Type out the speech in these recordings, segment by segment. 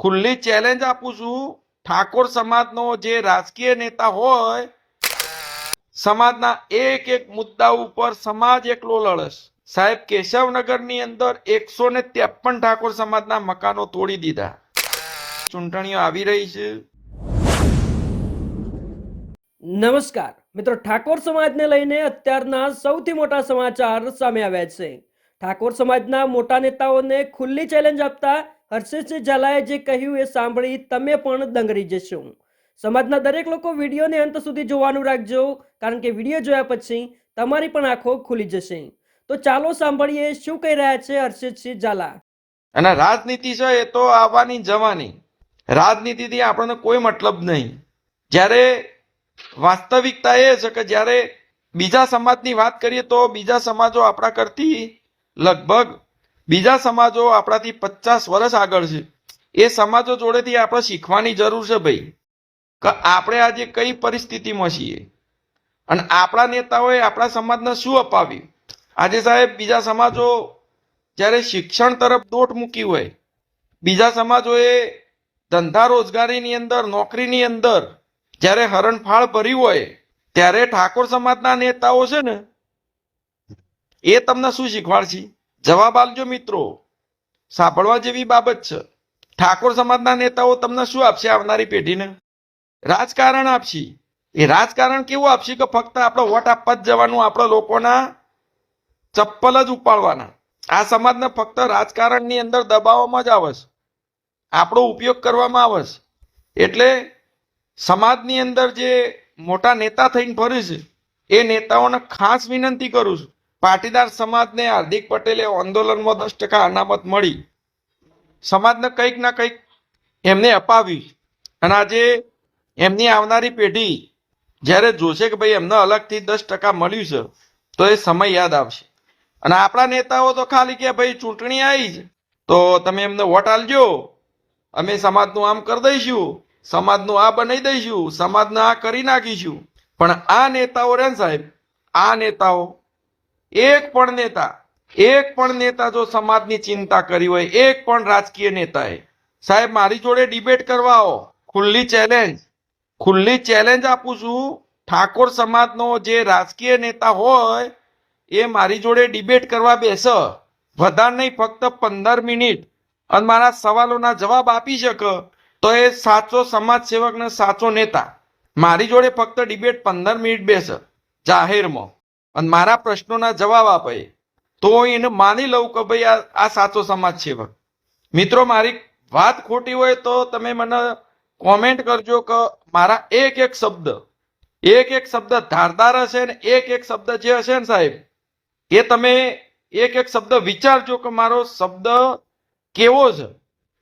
ખુલ્લી ચેલેન્જ આપું છું. ઠાકોર સમાજનો જે રાજકીય નેતા હોય, સમાજના એક એક મુદ્દા ઉપર સમાજ એકલો લડશ. સાહેબ, કેશવનગરની અંદર એકસો ને ત્રેપન ઠાકોર સમાજના મકાનો તોડી દીધા. ચૂંટણીઓ આવી રહી છે. નમસ્કાર. મિત્રો, ઠાકોર સમાજને લઈને અત્યારના સૌથી મોટા સમાચાર સામે આવ્યા છે. ઠાકોર સમાજના મોટા નેતાઓને ખુલ્લી ચેલેન્જ આપતા હર્ષિતસિંહ ઝાલાએ જે કહ્યું એ સાંભળી તમે પણ દંગરી જશો. સમાજના દરેક લોકો વિડીયોને અંત સુધી જોવાનું રાખજો, કારણ કે વીડિયો જોયા પછી તમારી પણ આંખો ખુલી જશે. તો ચાલો સાંભળીએ શું કહી રહ્યા છે હર્ષિતસિંહ ઝાલા. અને રાજનીતિ છે એ તો આવવાની જવાની. રાજનીતિથી આપણને કોઈ મતલબ નહીં. જ્યારે વાસ્તવિકતા એ છે કે જ્યારે બીજા સમાજની વાત કરીએ તો બીજા સમાજો આપણા કરતી લગભગ બીજા સમાજો આપણાથી પચાસ વર્ષ આગળ છે. એ સમાજો જોડેથી આપણે શીખવાની જરૂર છે ભાઈ. કે આપણે આજે કઈ પરિસ્થિતિમાં છીએ? અને આપણા નેતાઓએ આપણા સમાજને શું અપાવ્યું? આજે સાહેબ બીજા સમાજો જ્યારે શિક્ષણ તરફ દોટ મૂકી હોય, બીજા સમાજોએ ધંધા રોજગારીની અંદર, નોકરીની અંદર જ્યારે હરણફાળ ભર્યું હોય, ત્યારે ઠાકોર સમાજના નેતાઓ છે ને, એ તમને શું શીખવાડશે? જવાબ આપજો મિત્રો. સાંભળવા જેવી બાબત છે. ઠાકોર સમાજના નેતાઓ તમને શું આપશે આવનારી પેઢીને? રાજકારણ આપશે. એ રાજકારણ કેવું આપશે કે ફક્ત આપણે વોટ આપવા જ જવાનું, આપણા લોકોના ચપ્પલ જ ઉપાડવાના. આ સમાજને ફક્ત રાજકારણની અંદર દબાવવામાં જ આવે છે. આપણો ઉપયોગ કરવામાં આવે એટલે સમાજની અંદર જે મોટા નેતા થઈને ફરે છે, એ નેતાઓને ખાસ વિનંતી કરું છું. પાટીદાર સમાજને હાર્દિક પટેલે આંદોલનમાં દસ ટકા અનામત મળી. સમાજને કંઈક ના કંઈક એમને અપાવી. અને આજે એમની આવનારી પેઢી જ્યારે જોશે કે ભાઈ એમને અલગથી દસ ટકા મળ્યું છે, તો એ સમય યાદ આવશે. અને આપણા નેતાઓ તો ખાલી કે ભાઈ ચૂંટણી આવી જ, તો તમે એમને વોટ આલજો અમે સમાજનું આમ કરી દઈશું, સમાજનું આ બનાવી દઈશું, સમાજને આ કરી નાખીશું. પણ આ નેતાઓ રે સાહેબ, આ નેતાઓ એક પણ નેતા, એક પણ નેતા જો સમાજની ચિંતા કરી હોય, એક પણ રાજકીય નેતાએ. સાહેબ, મારી જોડે ડિબેટ કરવા આવો. ખુલ્લી ચેલેન્જ. ખુલ્લી ચેલેન્જ આપું છું. ઠાકોર સમાજનો જે રાજકીય નેતા હોય, એ મારી જોડે ડિબેટ કરવા બેસ. વધારે નહીં, ફક્ત પંદર મિનિટ. અને મારા સવાલોના જવાબ આપી શકે. તો એ સાચો સમાજ સેવકને સાચો નેતા. મારી જોડે ફક્ત ડિબેટ પંદર મિનિટ બેસે. જાહેરમાં. અને મારા પ્રશ્નોના જવાબ આપે તો એને માની લઉં કે ભાઈ આ સાચો સમાજ સેવક મિત્રો, મારી વાત ખોટી હોય તો તમે મને કોમેન્ટ કરજો કે મારા એક એક શબ્દ, એક એક શબ્દ ધારદાર હશે ને એક એક શબ્દ જે હશે ને સાહેબ, એ તમે એક એક શબ્દ વિચારજો કે મારો શબ્દ કેવો છે.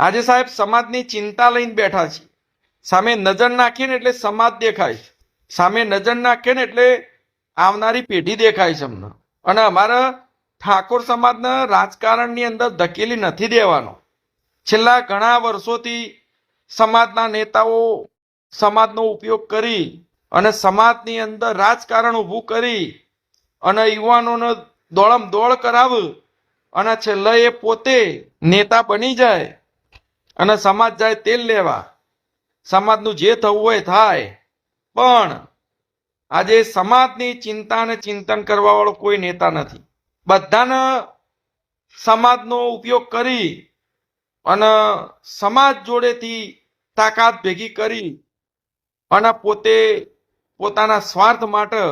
આજે સાહેબ સમાજની ચિંતા લઈને બેઠા છે સામે નજર નાખીએ ને એટલે સમાજ દેખાય સામે નજર નાખીએ ને એટલે આવનારી પેઢી દેખાય છે અમને. અને અમારા ઠાકોર સમાજને રાજકારણની અંદર ધકેલી નથી દેવાનો. છેલ્લા ઘણા વર્ષોથી સમાજના નેતાઓ સમાજનો ઉપયોગ કરી અને સમાજની અંદર રાજકારણ ઊભું કરી અને યુવાનોને દોડમ દોડ કરાવ અને છેલ્લે એ પોતે નેતા બની જાય અને સમાજ જાય તેલ લેવા. સમાજનું જે થવું હોય થાય. પણ આજે સમાજની ચિંતા અને ચિંતન કરવા વાળો કોઈ નેતા નથી. બધાને સમાજનો ઉપયોગ કરી અને સમાજ જોડેથી તાકાત ભેગી કરી અને પોતે પોતાના સ્વાર્થ માટે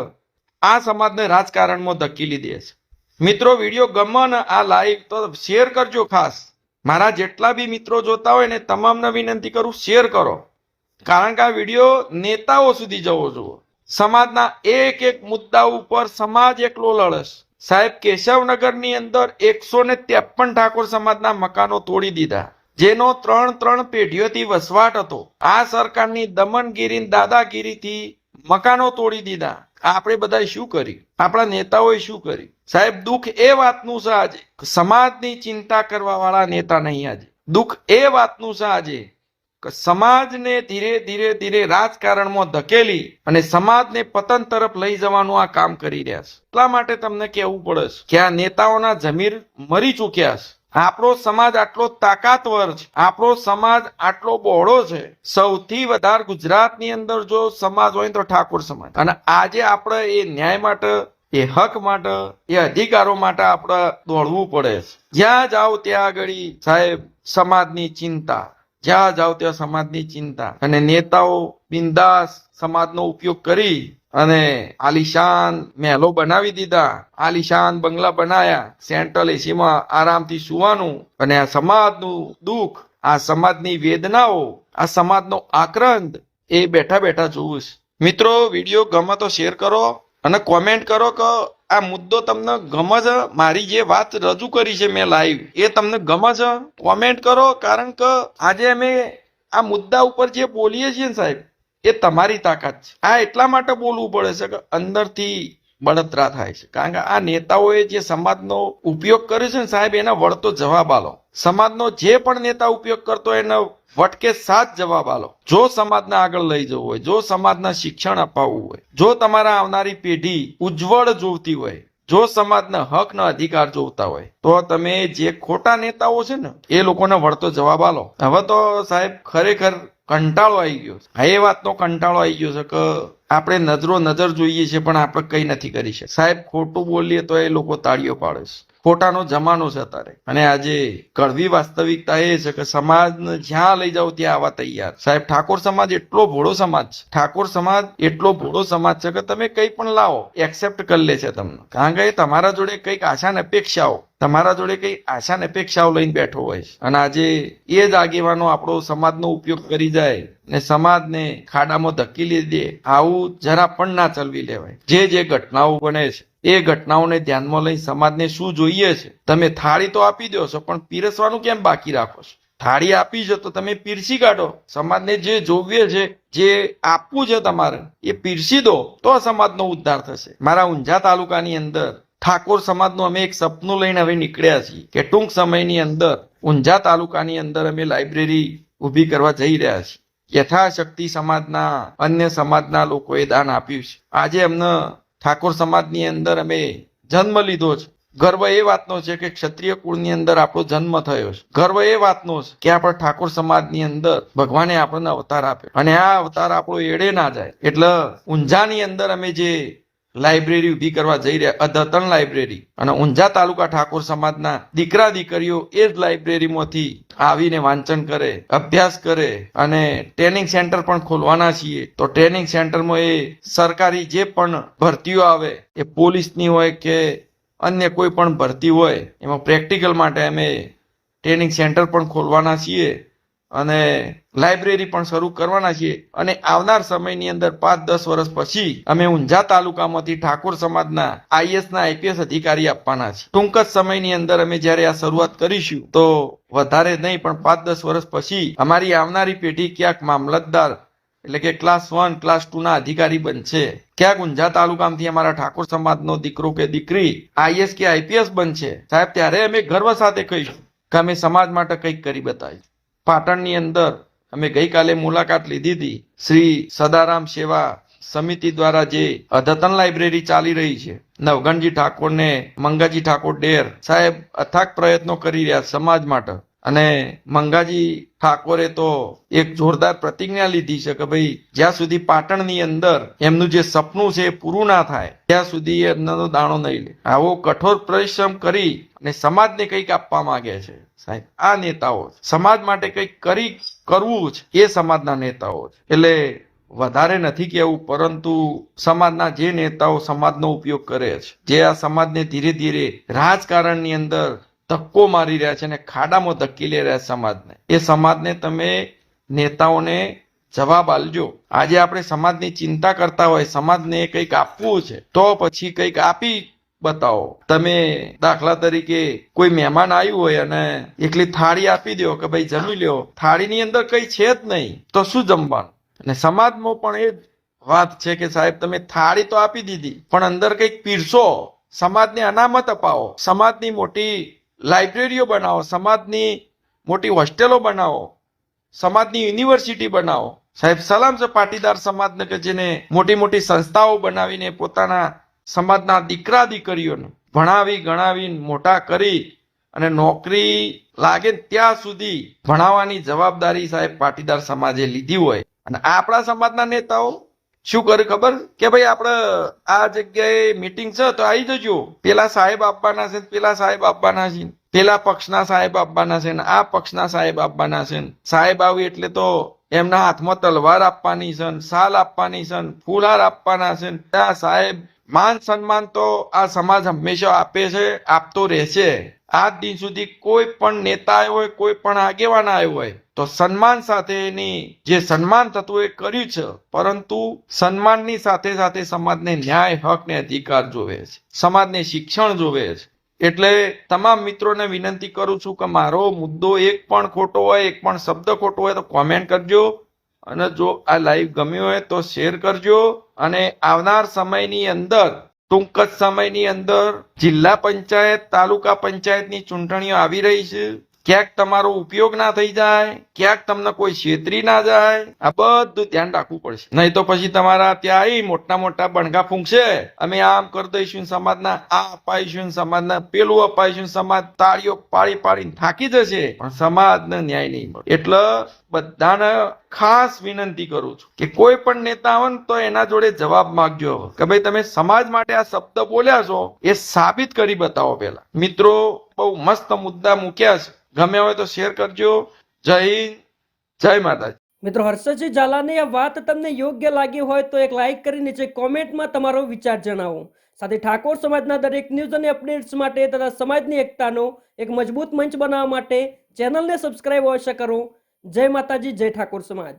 આ સમાજને રાજકારણમાં ધકેલી દે છે. મિત્રો, વીડિયો ગમે ને આ લાઈવ તો શેર કરજો ખાસ. મારા જેટલા બી મિત્રો જોતા હોય ને તમામને વિનંતી કરું શેર કરો. કારણ કે આ વીડિયો નેતાઓ સુધી જવો જુઓ સમાજના એક એક મુદ્દા ઉપર સમાજ એકલો લડશ. સાહેબ, કેશવનગરની અંદર એકસો ને ત્રેપન ઠાકોર સમાજના મકાનો તોડી દીધા, જેનો ત્રણ ત્રણ પેઢીઓથી વસવાટ હતો. આ સરકારની દમનગીરી દાદાગીરીથી મકાનો તોડી દીધા. આપણે બધાએ શું કર્યું? આપણા નેતાઓએ શું કર્યું? સાહેબ, દુઃખ એ વાતનું છે આજે. સમાજની ચિંતા કરવા વાળા નેતા નહીં આજે. દુઃખ એ વાતનું છે આજે. સમાજને ધીરે ધીરે ધીરે રાજકારણમાં ધકેલી અને સમાજને પતન તરફ લઈ જવાનું આ કામ કરી રહ્યા છે. એટલા માટે તમને કહેવું પડે છે કે આ નેતાઓના જમીર મરી ચૂક્યા છે. આપણો સમાજ આટલો તાકાતવર છે. આપણો સમાજ આટલો બહોળો છે. સૌથી વધારે ગુજરાતની અંદર જો સમાજ હોય તો ઠાકોર સમાજ. અને આજે આપણે એ ન્યાય માટે, એ હક માટે, એ અધિકારો માટે આપણે દોડવું પડે છે. જ્યાં જાઓ ત્યાં આગળ સાહેબ સમાજની ચિંતા. જ્યાં જાઓ ત્યાં સમાજની ચિંતા. અને નેતાઓ બિંદાસ સમાજનો ઉપયોગ કરી અને આલિશાન મહેલો બનાવી દીધા. આલિશાન બંગલા બનાયા. સેન્ટ્રલ એસીમાં આરામથી સુવાનું અને આ સમાજનું દુઃખ, આ સમાજની વેદનાઓ, આ સમાજનો આક્રંદ એ બેઠા બેઠા જોવું છે. મિત્રો, વીડિયો ગમે તો શેર કરો. અને કોમેન્ટ કરો કે આ મુદ્દો તમને ગમે છે? મારી જે વાત રજૂ કરી છે મેં લાઈવ એ તમને ગમે છે? કોમેન્ટ કરો, કારણ કે આજે અમે આ મુદ્દા ઉપર જે બોલીએ છીએ ને સાહેબ, એ તમારી તાકાત છે. આ એટલા માટે બોલવું પડે છે કે અંદરથી બળતરા થાય છે. કારણ કે આ નેતાઓએ જે સમાજનો ઉપયોગ કર્યો છે ને સાહેબ, એના વળતો જવાબ આલો. સમાજનો જે પણ નેતા ઉપયોગ કરતો એનો વટકે સાત જવાબ આલો. જો સમાજને આગળ લઈ જવું હોય, જો સમાજના શિક્ષણ અપાવવું હોય, જો તમારા આવનારી પેઢી ઉજ્જવળ જોવતી હોય, જો સમાજના હકનો અધિકાર જોવતા હોય, તો તમે જે ખોટા નેતાઓ છે ને, એ લોકોને વળતો જવાબ આલો. હવે તો સાહેબ, ખરેખર કંટાળો આવી ગયો છે. એ વાતનો કંટાળો આવી ગયો છે કે આપણે નજરો નજર જોઈએ છે, પણ આપણે કઈ નથી કરી શકતા. સાહેબ, ખોટું બોલીએ તો એ લોકો તાળીઓ પાડે છે. ખોટાનો જમાનો છે અત્યારે. અને આજે કડવી વાસ્તવિકતા એ છે કે સમાજને જ્યાં લઈ જાવ ત્યાં આવા તૈયાર. સાહેબ, ઠાકોર સમાજ એટલો ભોળો સમાજ છે. ઠાકોર સમાજ એટલો ભોળો સમાજ છે કે તમે કંઈ પણ લાવો એક્સેપ્ટ કરી લે છે તમને. કારણ કે તમારા જોડે કંઈક આશા અપેક્ષાઓ, તમારા જોડે કઈ આશા અપેક્ષાઓ લઈને બેઠો હોય છે. અને આજે એ જ આગેવાનો આપણો સમાજનો ઉપયોગ કરી જાય ને સમાજને ખાડામાં ધકેલી દે, આવું જરા પણ ના ચલવી લેવાય. જે જે ઘટનાઓ બને છે એ ઘટનાઓને ધ્યાનમાં લઈ સમાજને શું જોઈએ છે? તમે થાળી તો આપી દો છો, પણ પીરસવાનું કેમ બાકી રાખો છો? થાળી આપી છે તો તમે પીરસી કાઢો. સમાજને જે જોવે છે, જે આપવું છે તમારે, એ પીરસી દો, તો સમાજનો ઉદ્ધાર થશે. મારા ઊંઝા તાલુકાની અંદર ઠાકોર સમાજનું અમે એક સપનું લઈને હવે નીકળ્યા છીએ કે ટૂંક સમયની અંદર ઊંઝા તાલુકાની અંદર અમે લાઇબ્રેરી ઊભી કરવા જઈ રહ્યા છીએ. યથાશક્તિ સમાજના, અન્ય સમાજના લોકોએ દાન આપ્યું છે. આજે અમને ઠાકોર સમાજની અંદર અમે જન્મ લીધો છે. ગર્વ એ વાતનો છે કે ક્ષત્રિય કુળની અંદર આપણો જન્મ થયો છે. ગર્વ એ વાતનો છે કે આપણે ઠાકોર સમાજની અંદર ભગવાને આપણને અવતાર આપ્યો. અને આ અવતાર આપણો એડે ના જાય. એટલે ઊંઝાની અંદર અમે જે લાઇબ્રેરી ઊભી કરવા જઈ રહ્યા અધતન લાઇબ્રેરી. અને ઊંઝા તાલુકા ઠાકોર સમાજના દીકરા દીકરીઓ એ જ લાઇબ્રેરીમાંથી આવીને વાંચન કરે, અભ્યાસ કરે અને ટ્રેનિંગ સેન્ટર પણ ખોલવાના છીએ. તો ટ્રેનિંગ સેન્ટરમાં એ સરકારી જે પણ ભરતીઓ આવે, એ પોલીસની હોય કે અન્ય કોઈ પણ ભરતી હોય, એમાં પ્રેક્ટિકલ માટે અમે ટ્રેનિંગ સેન્ટર પણ ખોલવાના છીએ. અને લાઇબ્રેરી પણ શરૂ કરવાના છીએ. અને આવનાર સમયની અંદર પાંચ દસ વર્ષ પછી અમે ઊંઝા તાલુકામાંથી ઠાકોર સમાજના આઈએસ ના આઈપીએસ અધિકારી આપવાના છે ટૂંક જ સમયની અંદર અમે જ્યારે આ શરૂઆત કરીશું, તો વધારે નહીં, પણ પાંચ દસ વર્ષ પછી અમારી આવનારી પેઢી ક્યાંક મામલતદાર એટલે કે ક્લાસ વન ક્લાસ ટુ ના અધિકારી બનશે. ક્યાંક ઊંઝા તાલુકામાંથી અમારા ઠાકોર સમાજનો દીકરો કે દીકરી આઈએસ કે આઈપીએસ બનશે. સાહેબ, ત્યારે અમે ગર્વ સાથે કહીશું કે અમે સમાજ માટે કંઈક કરી બતાવ્યું પાટણની અંદર અમે ગઈકાલે મુલાકાત લીધી હતી. શ્રી સદારામ સેવા સમિતિ દ્વારા જે અદ્યતન લાઇબ્રેરી ચાલી રહી છે. નવગણજી ઠાકોર ને મંગાજી ઠાકોર ડેર સાહેબ અથાક પ્રયત્નો કરી રહ્યા સમાજ માટે. અને મંગાજી ઠાકોરે તો એક જોરદાર પ્રતિજ્ઞા લીધી છે કે ભાઈ, જ્યાં સુધી પાટણની અંદર એમનું જે સપનું છે એ પૂરું ના થાય, ત્યાં સુધી એમનો દાણો નહીં લે. આવો કઠોર પરિશ્રમ કરી અને સમાજને કંઈક આપવા માંગે છે. સાહેબ, આ નેતાઓ સમાજ માટે કંઈક કરી કરવું જ એ સમાજના નેતાઓ એટલે વધારે નથી કહેવું પરંતુ સમાજના જે નેતાઓ સમાજનો ઉપયોગ કરે છે, જે આ સમાજને ધીરે ધીરે રાજકારણની અંદર ધક્કો મારી રહ્યા છે અને ખાડામાં ધકેલી રહ્યા છે સમાજને. એ સમાજને તમે નેતાઓને જવાબ આલજો આજે આપણે સમાજની ચિંતા કરતા હોય, સમાજને કંઈક આપવું છે, તો પછી કંઈક આપી બતાવો. તમે દાખલા તરીકે કોઈ મહેમાન આવ્યું હોય અને એકલી થાળી આપી દો કે ભાઈ જમી લ્યો. થાળીની અંદર કઈ છે જ નહીં. તો શું જમવાનું? અને સમાજમાં પણ એ વાત છે કે સાહેબ, તમે થાળી તો આપી દીધી, પણ અંદર કંઈક પીરસો. સમાજને અનામત અપાવો. સમાજની મોટી લાઇબ્રેરીઓ બનાવો, સમાજની મોટી હોસ્ટેલો બનાવો, સમાજની યુનિવર્સિટી બનાવો. સાહેબ, સલામ છે પાટીદાર સમાજને કે જેને મોટી મોટી સંસ્થાઓ બનાવીને પોતાના સમાજના દીકરા દીકરીઓને ભણાવી, ગણાવી, મોટા કરી અને નોકરી લાગે ત્યાં સુધી ભણાવવાની જવાબદારી સાહેબ પાટીદાર સમાજે લીધી હોય. અને આપણા સમાજના નેતાઓ શું કરે ખબર? કે ભાઈ આપણે આ જગ્યાએ મીટિંગ છે તો આવી જજો. પેલા સાહેબ આપવાના છે પેલા સાહેબ આપવાના છે પેલા પક્ષના સાહેબ આપવાના છે ને, આ પક્ષના સાહેબ આપવાના છે સાહેબ આવી એટલે તો એમના હાથમાં તલવાર આપવાની છે સાલ આપવાની છે ફૂલહાર આપવાના છે આ સાહેબ માન સન્માન તો આ સમાજ હંમેશા આપે છે, આપતો રહેશે. આજ દિન સુધી કોઈ પણ નેતા આવ્યો હોય, કોઈ પણ આગેવાન આવ્યો હોય તો સન્માન સાથે એની જે સન્માન થતું એ કર્યું છે, પરંતુ સન્માનની સાથે સાથે સમાજને ન્યાય, હક ને અધિકાર જોવે છે. સમાજને શિક્ષણ જોવે છે. એટલે તમામ મિત્રોને વિનંતી કરું છું કે મારો મુદ્દો એક પણ ખોટો હોય, એક પણ શબ્દ ખોટો હોય તો કોમેન્ટ કરજો. અને જો આ લાઈવ ગમ્યું હોય તો શેર કરજો. અને આવનાર સમયની અંદર, ટૂંક જ સમયની અંદર જિલ્લા પંચાયત, તાલુકા પંચાયતની ચૂંટણીઓ આવી રહી છે. ક્યાંક તમારો ઉપયોગ ના થઈ જાય, ક્યાંક તમને કોઈ છેતરી ના જાય, આ બધું ધ્યાન રાખવું પડશે. નહીં તો પછી તમારા ત્યાં આવી મોટા મોટા બણગા ફૂંકશે. અમે આમ કરી દઈશું સમાજના, આ અપાઈશું સમાજના, પેલું અપાઈશું સમાજ, તાળીઓ પાડી પાડીને થાકી જશે. પણ સમાજને ન્યાય નહીં મળે. એટલે બધાને ખાસ વિનંતી કરું છું કે કોઈ પણ નેતા આવે તો એના જોડે જવાબ માંગજો કે ભાઈ, તમે સમાજ માટે આ શબ્દ બોલ્યા છો, એ સાબિત કરી બતાવો પેલા મિત્રો, બહુ મસ્ત મુદ્દા મૂક્યા છે. ગમે હોય તો શેર કરજો. જય હિન્દ, જય માતાજી. મિત્રો હર્ષદજી ઝાલાની આ વાત તમને યોગ્ય લાગી હોય તો એક લાઈક કરી, નીચે કોમેન્ટમાં તમારો વિચાર જણાવો. સાથે ઠાકોર સમાજના દરેક ન્યૂઝ અને અપડેટ્સ માટે તથા સમાજની એકતાનો એક મજબૂત મંચ બનાવવા માટે ચેનલને સબસ્ક્રાઇબ અવશ્ય કરો. જય માતાજી જય ઠાકોર સમાજ.